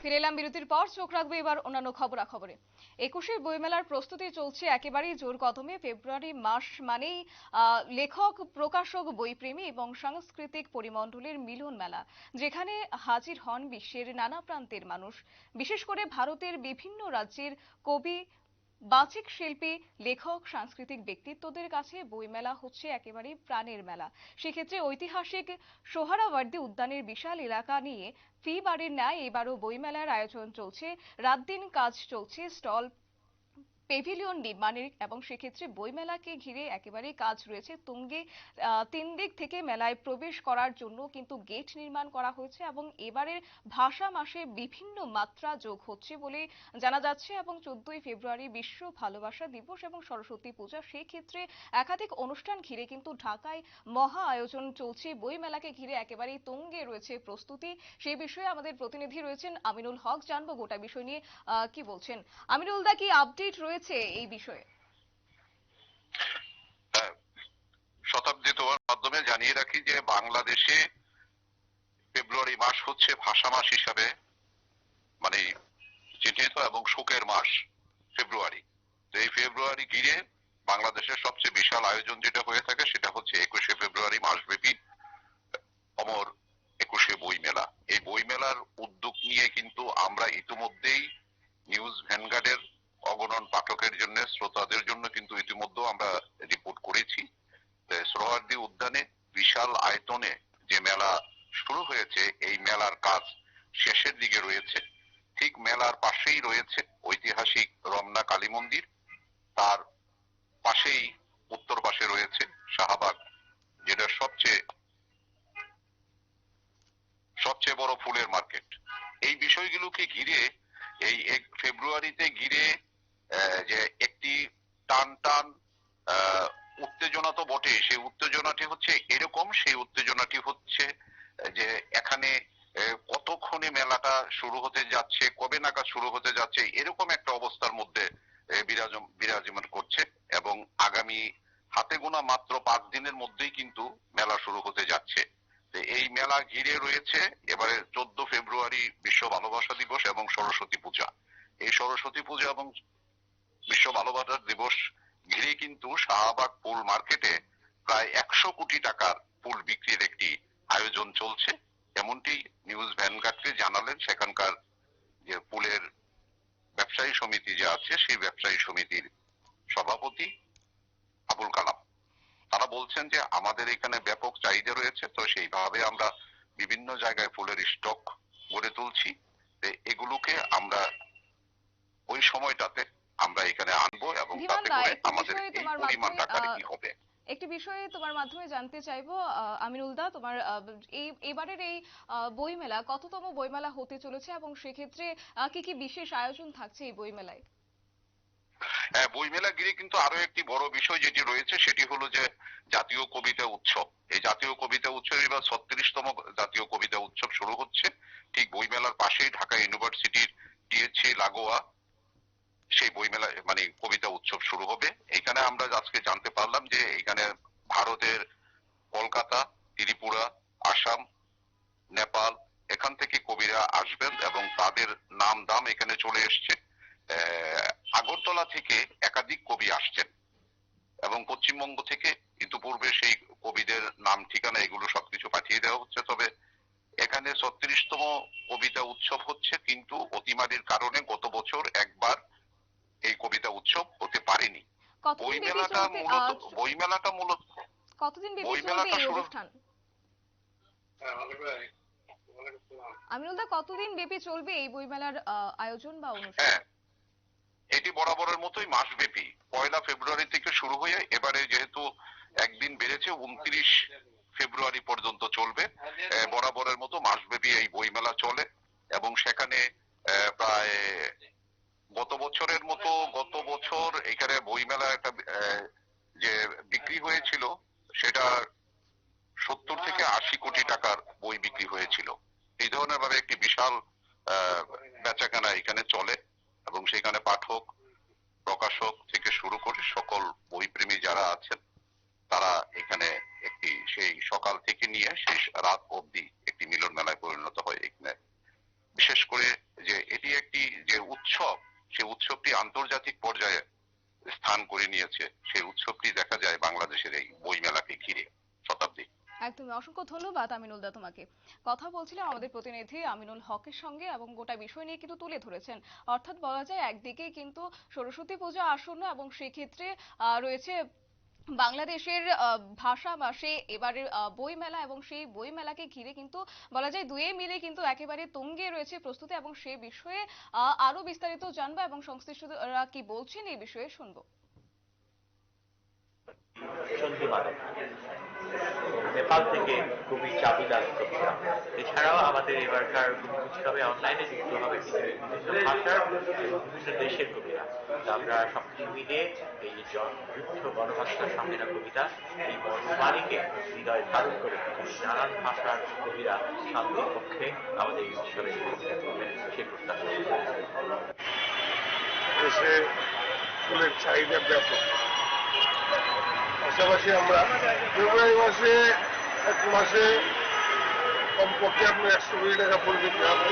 ফিরে এলাম বিরতির পর। চোখ রাখবে এবার অন্যান্য খবরাখবরে। একুশে বইমেলার প্রস্তুতি চলছে একেবারেই জোর কদমে। ফেব্রুয়ারি মাস মানেই লেখক, প্রকাশক, বইপ্রেমী এবং সাংস্কৃতিক পরিমণ্ডলের মিলন মেলা, যেখানে হাজির হন বিশ্বের নানা প্রান্তের মানুষ। বিশেষ করে ভারতের বিভিন্ন রাজ্যের কবি বাচিক শিল্পী, লেখক, সাংস্কৃতিক ব্যক্তিত্বদের কাছে বইমেলা হচ্ছে একেবারে প্রাণের মেলা। সেক্ষেত্রে ঐতিহাসিক সোহরাওয়ার্দী উদ্যানের বিশাল এলাকা নিয়ে ফি বারের ন্যায় এবারও বইমেলার আয়োজন চলছে। রাত দিন কাজ চলছে, স্টল পেভিলিয়ন নির্মাণের এবং সেক্ষেত্রে বইমেলাকে ঘিরে একেবারে কাজ রয়েছে। তুঙ্গে তিন দিক থেকে মেলায় প্রবেশ করার জন্য কিন্তু গেট নির্মাণ করা হয়েছে এবং এবারের ভাষা মাসে বিভিন্ন মাত্রা যোগ হচ্ছে বলে জানা যাচ্ছে এবং চোদ্দই ফেব্রুয়ারি বিশ্ব ভালোবাসা দিবস এবং সরস্বতী পূজা সেই ক্ষেত্রে একাধিক অনুষ্ঠান ঘিরে কিন্তু ঢাকায় মহা আয়োজন চলছে। বইমেলাকে ঘিরে একেবারেই তুঙ্গে রয়েছে প্রস্তুতি। সেই বিষয়ে আমাদের প্রতিনিধি রয়েছেন আমিনুল হক। জানব গোটা বিষয় নিয়ে কি বলছেন? আমিনুল দা, কি আপডেট রয়েছে এই বিষয়ে? হ্যাঁ, শতাব্দী তোমার মাধ্যমে জানিয়ে রাখি যে বাংলাদেশে ফেব্রুয়ারি মাস হচ্ছে ভাষা মাস হিসাবে মানে চিহ্নিত এবং শোকের মাস ফেব্রুয়ারি। এই ফেব্রুয়ারি ঘিরে বাংলাদেশের সবচেয়ে বিশাল আয়োজন যেটা হয়ে থাকে সেটা হচ্ছে একুশে ফেব্রুয়ারি মাসব্যাপী অমর একুশে বই মেলা এই বই মেলার উদ্যোগ নিয়ে কিন্তু আমরা ইতিমধ্যেই নিউজ ভ্যানগার্ডের অগণন পাঠকের জন্য, শ্রোতাদের জন্য কিন্তু ইতিমধ্যে আমরা রিপোর্ট করেছি। তো সোহরাওয়ার্দী উদ্যানে বিশাল আয়তনে যে মেলা শুরু হয়েছে, এই মেলার কাজ শেষের দিকে রয়েছে। ঠিক মেলার পাশেই রয়েছে ঐতিহাসিক রমনা কালী মন্দির। তার পাশেই উত্তর পাশে রয়েছে শাহবাগ, যেটা সবচেয়ে সবচেয়ে বড় ফুলের মার্কেট। এই বিষয়গুলোকে ঘিরে, এই এক ফেব্রুয়ারিতে ঘিরে যে একটি টান টান উত্তেজনা তো বটে সেই উত্তেজনাটি হচ্ছে এরকম, সেই উত্তেজনাটি হচ্ছে যে এখানে কতক্ষণে মেলাটা শুরু হতে যাচ্ছে, কবে নাগাদ শুরু হতে যাচ্ছে, এরকম একটা অবস্থার মধ্যে বিরাজমান করছে এবং আগামী হাতে গোনা মাত্র পাঁচ দিনের মধ্যেই কিন্তু মেলা শুরু হতে যাচ্ছে। এই মেলা ঘিরে রয়েছে এবারে চোদ্দ ফেব্রুয়ারি বিশ্ব ভালোবাসা দিবস এবং সরস্বতী পূজা। এই সরস্বতী পূজা এবং বিশ্ব ভালোবাসা দিবস ঘিরে কিন্তু শাহবাগ ফুল মার্কেটে প্রায় একশো কোটি টাকার ফুল বিক্রির একটি আয়োজন চলছে। এমনটি নিউজ ভ্যানগার্ডকে জানালেন সেখানকার যে ফুলের ব্যবসায়ী সমিতি যে আছে, সেই ব্যবসায়ী সমিতির সভাপতি আবুল কালাম। তারা বলছেন যে আমাদের এখানে ব্যাপক চাহিদা রয়েছে, তো সেইভাবে আমরা বিভিন্ন জায়গায় ফুলের স্টক গড়ে তুলছি। এগুলোকে আমরা ওই সময়টাতে আমরা এখানে আনব এবং তাতে করে আমাদের এই পরিমাণ টাকার কি হবে? একটি বিষয়ে তোমার মাধ্যমে জানতে চাইব আহ, আমিনুল দা তোমার এই এবারের এই বইমেলা কততম বইমেলা হতে চলেছে এবং সেক্ষেত্রে কি কি বিশেষ আয়োজন থাকছে এই বইমেলায়? হ্যাঁ বইমেলা ঘিরে কিন্তু আরও একটি বড় বিষয় যেটি রয়েছে সেটি হলো যে জাতীয় কবিতা উৎসব। এই জাতীয় কবিতা উৎসব এবার ছত্রিশতম জাতীয় কবিতা উৎসব শুরু হচ্ছে। ঠিক বইমেলার পাশেই ঢাকা ইউনিভার্সিটির টিএসসি লাগোয়া সেই বইমেলা মানে কবিতা উৎসব শুরু হবে। এখানে আমরা আজকে জানতে পারলাম যে এখানে ভারতের কলকাতা, ত্রিপুরা, আসাম, নেপাল এখান থেকে কবিরা আসবেন এবং তাদের নাম দাম এখানে চলে এসছে। আগরতলা থেকে একাধিক কবি আসছেন এবং পশ্চিমবঙ্গ থেকে ইতিপূর্বে সেই কবিদের নাম, ঠিকানা এগুলো সবকিছু পাঠিয়ে দেওয়া হচ্ছে। তবে এখানে ছত্রিশতম কবিতা উৎসব হচ্ছে, কিন্তু অতিমারির কারণে গত বছর একবার এই কবিতা উৎসব হতে পারেনি। কতদিন বই মেলাটা মূলত আহ, বই মেলাটা মূলত কতদিন ব্যাপী চলবে বইমেলাটা শুরু- আমিনুল কতদিন ব্যাপী চলবে এই বইমেলার আয়োজন বা অনুষ্ঠান? হ্যাঁ এটি বরাবরের মতোই মাসব্যাপী। পয়লা ফেব্রুয়ারি থেকে শুরু হয়ে এবারে যেহেতু একদিন বেড়েছে উনত্রিশ ফেব্রুয়ারি পর্যন্ত চলবে। বরাবরের মতো মাসব্যাপী এই বইমেলা চলে এবং সেখানে আহ, প্রায় গত বছরের মতো গত বছর এখানে বইমেলা একটা যে বিক্রি হয়েছিল, সেটা সত্তর থেকে আশি কোটি টাকার বই বিক্রি হয়েছিল। এই ধরনের ভাবে একটি বিশাল বেচাকেনা এখানে চলে এবং সেখানে পাঠক, প্রকাশক থেকে শুরু করে সকল বইপ্রেমী যারা আছেন, তারা এখানে একটি, সেই সকাল থেকে নিয়ে শেষ রাত অবধি একটি মিলন মেলায় পরিণত হয় এখানে বিশেষ করে যে উৎসব সেই উৎসবটি আন্তর্জাতিক পর্যায়ে স্থান করে নিয়েছে। সেই উৎসবটি দেখা যায় বাংলাদেশের এই বইমেলাকে ঘিরে শতাব্দী। একদমই অসংখ্য ধন্যবাদ আমিনুল দা তোমাকে। কথা বলছিলাম আমাদের প্রতিনিধি আমিনুল হকের সঙ্গে এবং গোটা বিষয় নিয়ে কিন্তু তুলে ধরেছেন। অর্থাৎ বলা যায় একদিকে কিন্তু সরস্বতী পূজা আসন্ন এবং সেক্ষেত্রে রয়েছে বাংলাদেশের ভাষা মাসে এবারে আহ, বই মেলা এবং সেই বই মেলাকে ঘিরে কিন্তু বলা যায় দুয়ে মিলে কিন্তু একেবারে তুঙ্গে রয়েছে প্রস্তুতি এবং সে বিষয়ে আরও বিস্তারিত জানব এবং সংশ্লিষ্টরা কি বলছেন এই বিষয়ে শুনব। নেপাল থেকে কবি চাপিলাল কবিতা এছাড়াও আমাদের এবারকার উৎসবে অনলাইনে যুক্ত হবে বিভিন্ন ভাষার বিভিন্ন দেশের কবিরা তো আমরা সবকিছু মিলিয়ে এই যে যুদ্ধ গণহত্যা সংগ্রাম কবিতা, এই মর্মবাণীকে হৃদয়ে ধারণ করে নানান ভাষার কবিরা শান্তির পক্ষে আমাদের এই উৎসবে সে প্রত্যাশা। ফুলের চাহিদা ব্যাপক। পাশাপাশি আমরা ফেব্রুয়ারি মাসে এক মাসে কমপক্ষে আপনার একশো কোটি টাকা হবে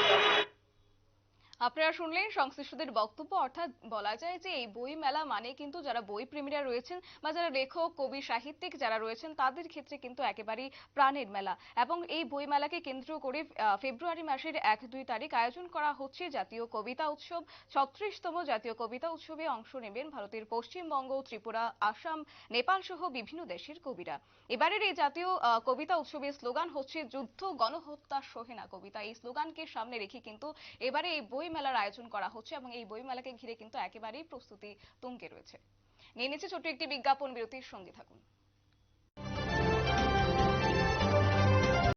আপনারা শুনলেন সংশ্লিষ্টদের বক্তব্য। অর্থাৎ বলা যায় যে এই বই মেলা মানে কিন্তু যারা বই প্রেমীরা রয়েছেন বা যারা লেখক, কবি, সাহিত্যিক যারা রয়েছেন, তাদের ক্ষেত্রে কিন্তু একেবারেই প্রাণের মেলা। এবং এই বই মেলাকে কেন্দ্র করে ফেব্রুয়ারি মাসের এক দুই তারিখ আয়োজন করা হচ্ছে জাতীয় কবিতা উৎসব। ছত্রিশতম জাতীয় কবিতা উৎসবে অংশ নেবেন ভারতের পশ্চিমবঙ্গ, ত্রিপুরা, আসাম, নেপাল সহ বিভিন্ন দেশের কবিরা। এবারের এই জাতীয় কবিতা উৎসবের স্লোগান হচ্ছে, যুদ্ধ গণহত্যা সহে না কবিতা। এই স্লোগানকে সামনে রেখে কিন্তু এবারে এই বই মেলার আয়োজন করা হচ্ছে এবং এই বই মেলাকে ঘিরে কিন্তু একেবারেই প্রস্তুতি তুঙ্গে রয়েছে। নিয়ে নিচ্ছে ছোট্ট একটি বিজ্ঞাপন, বিরতির সঙ্গে থাকুন।